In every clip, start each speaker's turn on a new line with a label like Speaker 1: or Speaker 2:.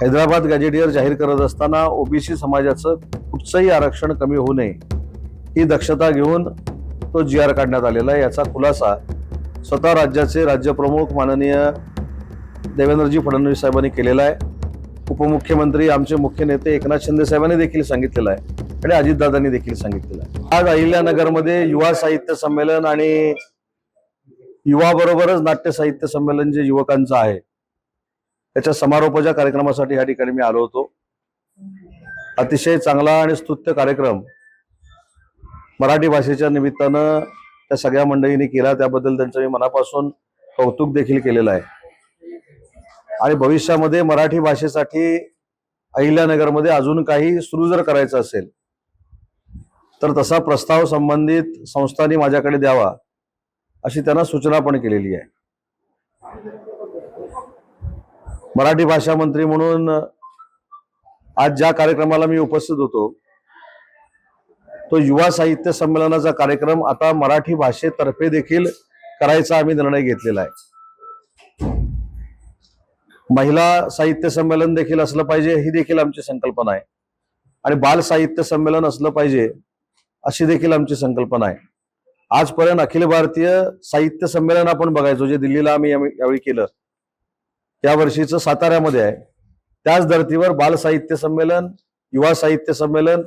Speaker 1: Hyderabad gazetteer जाहीर करत असताना ओबीसी समाजाचं कुठचंही आरक्षण कमी होऊ नये ही दक्षता घेऊन तो जी आर काढण्यात आलेला आहे. याचा खुलासा स्वतः राज्याचे राज्यप्रमुख माननीय देवेंद्रजी फडणवीस साहेबांनी केलेला आहे. उपमुख्यमंत्री आमचे मुख्य नेते एकनाथ शिंदे साहेबांनी देखील सांगितलेलं आहे आणि अजितदादांनी देखील सांगितलेलं आहे. आज अहिल्यानगरमध्ये युवा साहित्य संमेलन आणि युवा बरोबरच नाट्य साहित्य संमेलन जे युवकांचं आहे त्याच्या समारोपाच्या कार्यक्रमासाठी या ठिकाणी मी आलो होतो. अतिशय चांगला आणि स्तुत्य कार्यक्रम मराठी भाषेच्या निमित्तानं त्या सगळ्या मंडळींनी केला. त्याबद्दल त्यांचं मी मनापासून कौतुक देखील केलेलं आहे. आणि भविष्यामध्ये मराठी भाषेसाठी अहिल्यानगरमध्ये अजून काही सुरू जर करायचं असेल तर तसा प्रस्ताव संबंधित संस्थांनी माझ्याकडे द्यावा अशी त्यांना सूचना पण केलेली आहे. मराठी भाषा मंत्री म्हणून आज ज्या कार्यक्रमाला मी उपस्थित होतो तो युवा साहित्य संमेलनाचा कार्यक्रम आता मराठी भाषेतर्फे देखील करायचा आम्ही निर्णय घेतलेला आहे. महिला साहित्य संमेलन देखील असलं पाहिजे ही देखील आमची संकल्पना आहे. आणि बाल साहित्य संमेलन असलं पाहिजे अशी देखील आमची संकल्पना आहे. आजपर्यंत अखिल भारतीय साहित्य संमेलन आपण बघायचो जे दिल्लीला आम्ही यावेळी केलं. त्या वर्षीचं साताऱ्यामध्ये आहे. त्याच धर्तीवर बाल साहित्य संमेलन युवा साहित्य संमेलन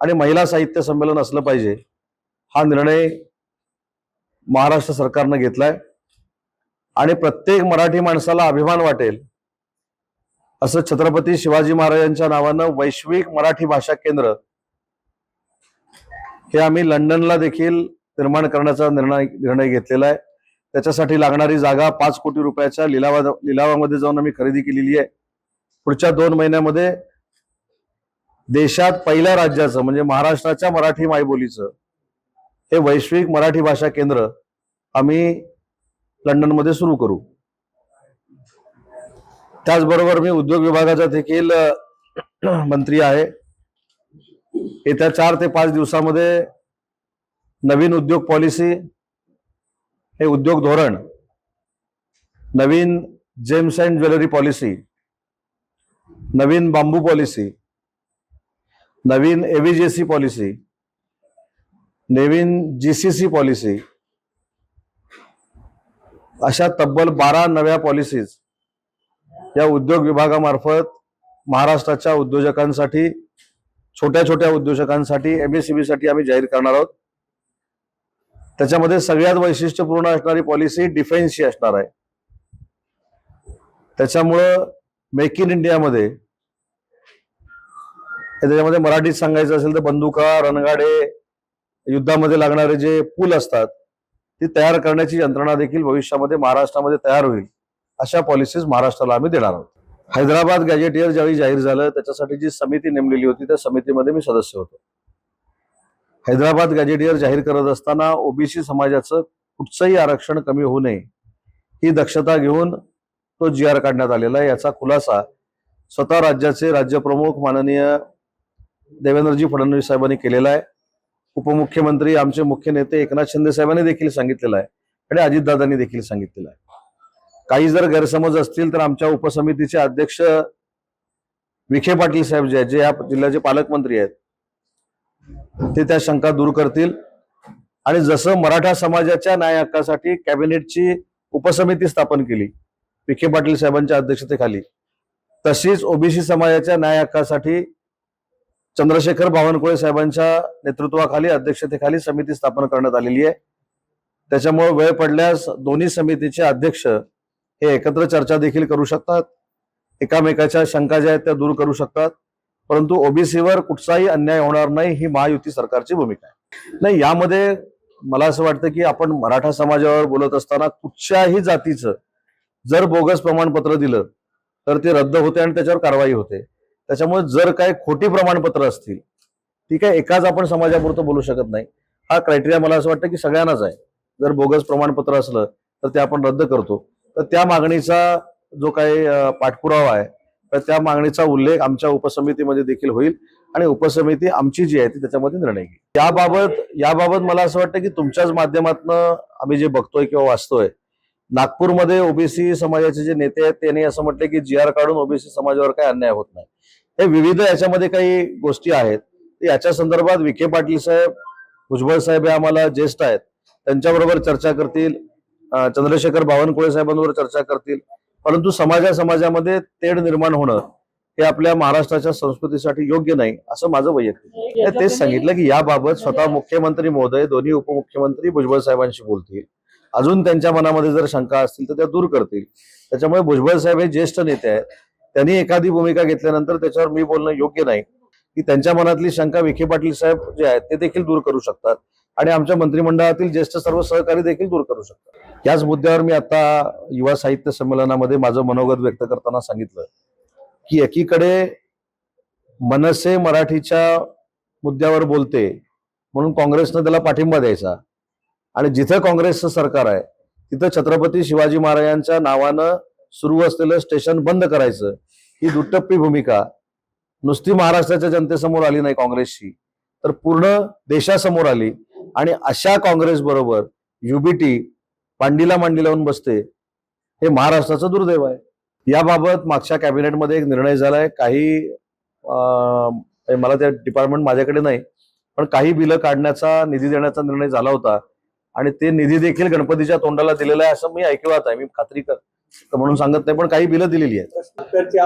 Speaker 1: आणि महिला साहित्य संमेलन असलं पाहिजे हा निर्णय महाराष्ट्र सरकारनं घेतलाय. आणि प्रत्येक मराठी माणसाला अभिमान वाटेल असं छत्रपती शिवाजी महाराजांच्या नावानं वैश्विक मराठी भाषा केंद्र हे आम्ही लंडनला देखील निर्माण करण्याचा निर्णय निर्णय घेतलेला आहे. त्याच्यासाठी लागणारी जागा पाच कोटी रुपयाच्या लिलावा लिलावामध्ये जाऊन आम्ही खरेदी केलेली आहे. पुढच्या दोन महिन्यामध्ये देशात पहिल्या राज्याचं म्हणजे महाराष्ट्राच्या मराठी मायबोलीचं हे वैश्विक मराठी भाषा केंद्र आम्ही लंडनमध्ये सुरू करू. त्याचबरोबर मी उद्योग विभागाचा देखील मंत्री आहे. येत्या चार ते पाच दिवसामध्ये नवीन उद्योग पॉलिसी हे उद्योग धोरण नवीन जेम्स अँड ज्वेलरी पॉलिसी नवीन बांबू पॉलिसी नवीन एव्हीजेसी पॉलिसी नवीन जीसीसी पॉलिसी अशा तब्बल बारा नव्या पॉलिसीज या उद्योग विभागामार्फत महाराष्ट्राच्या उद्योजकांसाठी छोट्या छोट्या उद्योजकांसाठी एमएससीबी साठी आम्ही जाहीर करणार आहोत. त्याच्यामध्ये सगळ्यात वैशिष्ट्यपूर्ण असणारी पॉलिसी डिफेन्सची असणार आहे. त्याच्यामुळं मेक इन इंडियामध्ये त्याच्यामध्ये मराठीत सांगायचं असेल तर बंदुका रणगाडे युद्धामध्ये लागणारे जे पूल असतात ती तयार करण्याची यंत्रणा देखील भविष्यामध्ये महाराष्ट्रामध्ये तयार होईल अशा पॉलिसीज महाराष्ट्राला आम्ही देणार आहोत. हैदराबाद गॅजेटियर ज्यावेळी जाहीर झालं त्याच्यासाठी जी समिती नेमलेली होती त्या समितीमध्ये मी सदस्य होतो. हैदराबाद गॅजेटियर जाहीर करत असताना ओबीसी समाजाचं कुठचंही आरक्षण कमी होऊ नये ही दक्षता घेऊन तो जी आर काढण्यात आलेला आहे. याचा खुलासा स्वतः राज्याचे राज्यप्रमुख माननीय देवेंद्रजी फडणवीस साहेबांनी केलेला आहे. उपमुख्यमंत्री आमचे मुख्य नेते एकनाथ शिंदे साहेबांनी देखील सांगितलेलं आहे आणि अजितदादांनी देखील सांगितलेलं आहे. काही जर गैरसमज असतील तर आमच्या उपसमितीचे अध्यक्ष विखे पाटील साहेब जे आहेत जे या जिल्ह्याचे पालकमंत्री आहेत ते त्या शंका दूर करतील. आणि जसं मराठा समाजाच्या न्याय हक्कासाठी कॅबिनेटची उपसमिती स्थापन केली विखे पाटील साहेबांच्या अध्यक्षतेखाली तशीच ओबीसी समाजाच्या न्याय हक्कासाठी चंद्रशेखर बावनकुळे साहेबांच्या नेतृत्वाखाली अध्यक्षतेखाली समिती स्थापन करण्यात आलेली आहे. त्याच्यामुळे वेळ पडल्यास दोन्ही समितीचे अध्यक्ष हे एकत्र चर्चा देखील करू शकतात. एकामेकाच्या शंका ज्या आहेत त्या दूर करू शकतात. परंतु ओबीसीवर कुठचाही अन्याय होणार नाही ही महायुती सरकारची भूमिका आहे. नाही यामध्ये मला असं वाटतं की आपण मराठा समाजावर बोलत असताना कुठच्याही जातीचं जर बोगस प्रमाणपत्र दिलं तर ते रद्द होते आणि त्याच्यावर कारवाई होते. त्याच्यामुळे जर काही खोटी प्रमाणपत्र असतील ती काय एकाच आपण समाजापुरतं बोलू शकत नाही. हा क्रायटेरिया मला असं वाटतं की सगळ्यांनाच आहे. जर बोगस प्रमाणपत्र असलं तर ते आपण रद्द करतो. तर त्या मागणीचा जो काही पाठपुरावा आहे तर त्या मागणीचा उल्लेख आमच्या उपसमितीमध्ये देखील होईल आणि उपसमिती आमची जी आहे ती त्याच्यामध्ये निर्णय घेईल. याबाबत याबाबत मला असं वाटतं की तुमच्याच माध्यमातून आम्ही जे बघतोय किंवा वाचतोय नागपूरमध्ये ओबीसी समाजाचे जे नेते आहेत त्यांनी असं म्हटले की जी आर काढून ओबीसी समाजावर काही अन्याय होत नाही. हे विविध याच्यामध्ये काही गोष्टी आहेत. याच्या संदर्भात विखे पाटील साहेब भुजबळ साहेब हे आम्हाला ज्येष्ठ आहेत. त्यांच्याबरोबर चर्चा करतील. चंद्रशेखर बावनकुळे साहेबांवर चर्चा करतील. परंतु समाजा समाजामध्ये तेढ निर्माण होणं हे आपल्या महाराष्ट्राच्या संस्कृतीसाठी योग्य नाही असं माझं वैयक्तिक तेच सांगितलं की याबाबत स्वतः मुख्यमंत्री महोदय दोन्ही उपमुख्यमंत्री भुजबळ साहेबांशी बोलतील. अजून त्यांच्या मनामध्ये जर शंका असतील तर त्या दूर करतील. त्याच्यामुळे भुजबळ साहेब हे ज्येष्ठ नेते आहेत. त्यांनी एखादी भूमिका घेतल्यानंतर त्याच्यावर मी बोलणं योग्य नाही. की त्यांच्या मनातली शंका विखे पाटील साहेब जे आहेत ते देखील दूर करू शकतात. आणि आमच्या मंत्रिमंडळातील ज्येष्ठ सर्व सहकारी देखील दूर करू शकतात. याच मुद्द्यावर मी आता युवा साहित्य संमेलनामध्ये माझं मनोगत व्यक्त करताना सांगितलं की एकीकडे मनसे मराठीच्या मुद्द्यावर बोलते म्हणून काँग्रेसनं त्याला पाठिंबा द्यायचा. आणि जिथं काँग्रेसचं सरकार आहे तिथं छत्रपती शिवाजी महाराजांच्या नावानं सुरू असलेलं स्टेशन बंद करायचं ही दुटप्पी भूमिका. नुसती महाराष्ट्राच्या जनतेसमोर आली नाही काँग्रेसची तर पूर्ण देशासमोर आली. आणि अशा काँग्रेस बरोबर युबीटी पांडीला मांडी लावून बसते हे महाराष्ट्राचं दुर्दैव आहे. याबाबत मागच्या कॅबिनेटमध्ये एक निर्णय झालाय काही मला त्या डिपार्टमेंट माझ्याकडे नाही पण काही बिलं काढण्याचा निधी देण्याचा निर्णय झाला होता. आणि ते निधी देखील गणपतीच्या तोंडाला दिलेला आहे असं मी ऐकवत आहे मी खात्री कर म्हणून सांगत नाही पण काही बिलं दिलेली आहेत.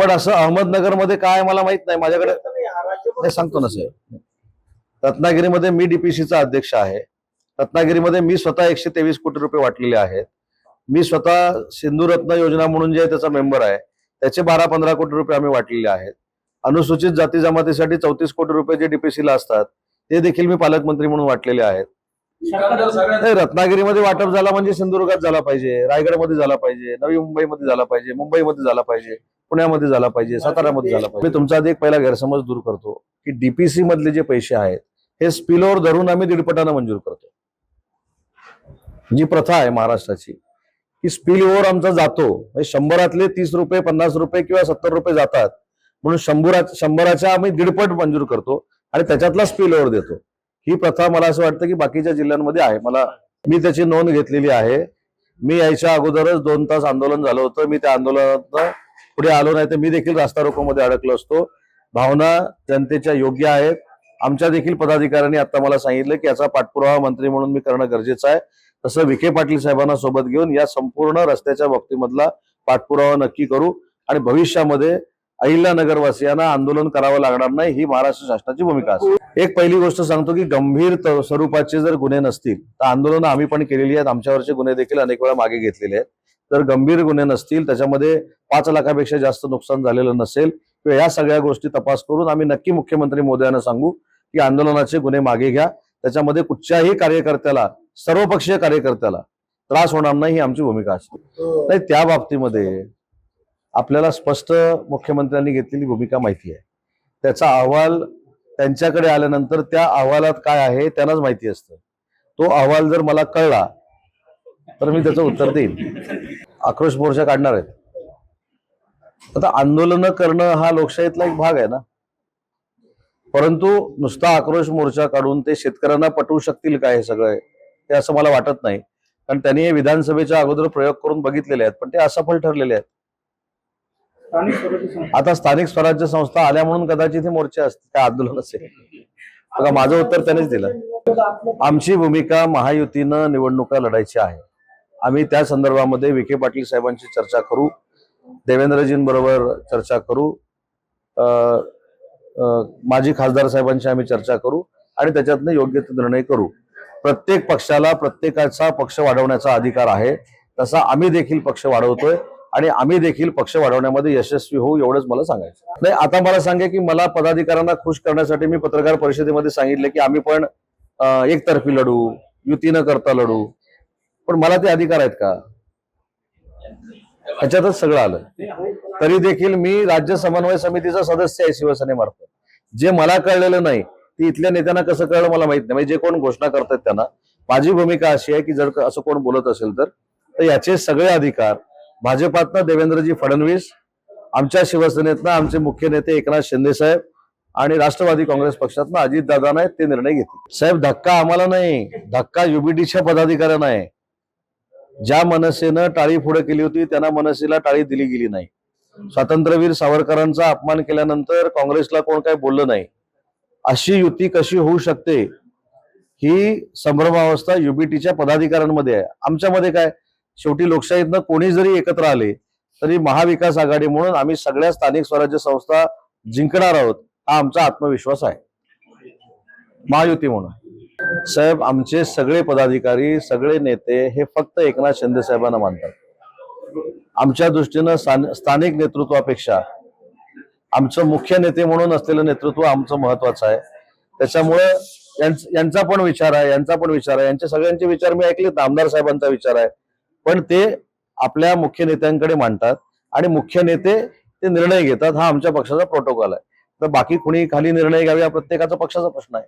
Speaker 1: पण असं अहमदनगरमध्ये काय मला माहीत नाही माझ्याकडे सांगतो ना साहेब. रत्नागिरीमध्ये मी डीपीसीचा अध्यक्ष आहे. रत्नागिरीमध्ये मी स्वतः एकशे तेवीस कोटी रुपये वाटलेले आहेत. मी स्वतः सिंधुरत्न योजना म्हणून जे आहे त्याचा मेंबर आहे त्याचे बारा पंधरा कोटी रुपये आम्ही वाटलेले आहेत. अनुसूचित जाती जमातीसाठी चौतीस कोटी रुपये जे डीपीसीला असतात ते देखील मी पालकमंत्री म्हणून वाटलेले आहेत. नाही, रत्नागिरीमध्ये वाटप झाला म्हणजे सिंधुदुर्गात झाला पाहिजे रायगडमध्ये झाला पाहिजे नवी मुंबईमध्ये झाला पाहिजे मुंबईमध्ये झाला पाहिजे पुण्यामध्ये झाला पाहिजे साताऱ्यामध्ये झाला पाहिजे. मी तुमचा आधी एक पहिला गैरसमज दूर करतो की डीपीसी मधले जे पैसे आहेत हे स्पिलओव्हर धरून आम्ही दीडपटानं मंजूर करतो जी प्रथा आहे महाराष्ट्राची की स्पिल ओव्हर आमचा जातो. म्हणजे शंभरातले तीस रुपये पन्नास रुपये किंवा सत्तर रुपये जातात. म्हणून शंभरा शंभराच्या आम्ही दीडपट मंजूर करतो आणि त्याच्यातला स्पिल ओव्हर देतो. ही प्रथा मला असं वाटतं की बाकीच्या जिल्ह्यांमध्ये आहे. मला मी त्याची नोंद घेतलेली आहे. मी यायच्या अगोदरच दोन तास आंदोलन झालं होतं. मी त्या आंदोलनात पुढे आलो नाही तर मी देखील रास्ता रोकोमध्ये अडकलो असतो. भावना जनतेच्या योग्य आहेत. आमच्या देखील पदाधिकाऱ्यांनी आता मला सांगितलं की याचा पाठपुरावा मंत्री म्हणून मी करणं गरजेचं आहे. तसं विखे पाटील साहेबांना सोबत घेऊन या संपूर्ण रस्त्याच्या बाबतीमधला पाठपुरावा नक्की करू आणि भविष्यामध्ये अहिल्या वासियांना आंदोलन करावं लागणार नाही ही महाराष्ट्र शासनाची भूमिका असते. एक पहिली गोष्ट सांगतो की गंभीर स्वरूपाचे जर गुन्हे नसतील तर आंदोलनं आम्ही पण केलेली आहेत. आमच्यावरचे गुन्हे देखील अनेक वेळा मागे घेतलेले आहेत. तर गंभीर गुन्हे नसतील त्याच्यामध्ये पाच लाखापेक्षा जास्त नुकसान झालेलं नसेल. किंवा या सगळ्या गोष्टी तपास करून आम्ही नक्की मुख्यमंत्री मोदयांना सांगू. की आंदोलनाचे गुन्हे मागे घ्या. त्याच्यामध्ये कुठच्याही कार्यकर्त्याला सर्वपक्षीय कार्यकर्त्याला त्रास होणार नाही ही आमची भूमिका असते. नाही त्या बाबतीमध्ये आपल्याला स्पष्ट मुख्यमंत्र्यांनी घेतलेली भूमिका माहिती आहे. त्याचा अहवाल त्यांच्याकडे आल्यानंतर त्या अहवालात काय आहे त्यांनाच माहिती असतं. तो अहवाल जर मला कळला तर मी त्याचं उत्तर देईन. आक्रोश मोर्चा काढणार आहेत आता आंदोलनं करणं हा लोकशाहीतला एक भाग आहे ना. परंतु नुसता आक्रोश मोर्चा काढून ते शेतकऱ्यांना पटवू शकतील का हे सगळं हे असं मला वाटत नाही. कारण त्यांनी हे विधानसभेच्या अगोदर प्रयोग करून बघितलेले आहेत पण ते असफल ठरलेले आहेत. आता स्थानिक स्वराज्य संस्था आल्या म्हणून कदाचित हे मोर्चे असतील काय आंदोलन असेल. बघा माझं उत्तर त्यानेच दिलं. आमची भूमिका महायुतीनं निवडणुका लढायची आहे. आम्ही त्या संदर्भामध्ये विखे पाटील साहेबांची चर्चा करू. देवेंद्रजींबरोबर चर्चा करू. माजी खासदार साहेबांशी आम्ही चर्चा करू आणि त्याच्यातनं योग्य ते निर्णय करू. प्रत्येक पक्षाला प्रत्येकाचा पक्ष वाढवण्याचा अधिकार आहे तसा आम्ही देखील पक्ष वाढवतोय आणि आम्ही देखील पक्ष वाढवण्यामध्ये यशस्वी होऊ एवढंच मला सांगायचं नाही आता मला सांगे की मला पदाधिकाऱ्यांना खुश करण्यासाठी मी पत्रकार परिषदेमध्ये सांगितलं की आम्ही पण एकतर्फी लढू युती न करता लढू. पण मला ते अधिकार आहेत का? ह्याच्यातच सगळं आलं. तरी देखील मी राज्य समन्वय समितीचा सदस्य आहे शिवसेनेमार्फत जे मला कळलेलं नाही ते इथल्या नेत्यांना कसं कळलं मला माहीत नाही. म्हणजे जे कोण घोषणा करतात त्यांना माझी भूमिका अशी आहे की जर असं कोण बोलत असेल तर याचे सगळे अधिकार भाजपातनं देवेंद्रजी फडणवीस आमच्या शिवसेनेतनं आमचे मुख्य नेते एकनाथ शिंदे साहेब आणि राष्ट्रवादी काँग्रेस पक्षातनं अजित दादा ते निर्णय घेतले. साहेब धक्का आम्हाला नाही. धक्का युबीडीच्या पदाधिकाऱ्यांना आहे. ज्या मनसेनं टाळी पुढे केली होती त्यांना मनसेला टाळी दिली गेली नाही. स्वातंत्र्यवीर सावरकरांचा अपमान केल्यानंतर काँग्रेसला कोण काय बोललं नाही. अशी युती कशी होऊ शकते? ही संभ्रमावस्था युबीटीच्या पदाधिकाऱ्यांमध्ये आहे. आमच्यामध्ये काय? शेवटी लोकशाहीतनं कोणी जरी एकत्र आले तरी महाविकास आघाडी म्हणून आम्ही सगळ्या स्थानिक स्वराज्य संस्था जिंकणार आहोत हा आमचा आत्मविश्वास आहे. महायुती म्हणून. साहेब आमचे सगळे पदाधिकारी सगळे नेते हे फक्त एकनाथ शिंदे साहेबांना मानतात. आमच्या दृष्टीनं स्थानिक नेतृत्वापेक्षा आमचं मुख्य नेते म्हणून असलेलं नेतृत्व आमचं महत्वाचं आहे. त्याच्यामुळं यांचा पण विचार आहे यांचा पण विचार आहे. यांचे सगळ्यांचे विचार मी ऐकलेत आमदार साहेबांचा विचार आहे. पण ते आपल्या मुख्य नेत्यांकडे मांडतात आणि मुख्य नेते ते निर्णय घेतात हा आमच्या पक्षाचा प्रोटोकॉल आहे. तर बाकी कुणी खाली निर्णय घ्यावे हा प्रत्येकाचा पक्षाचा प्रश्न आहे.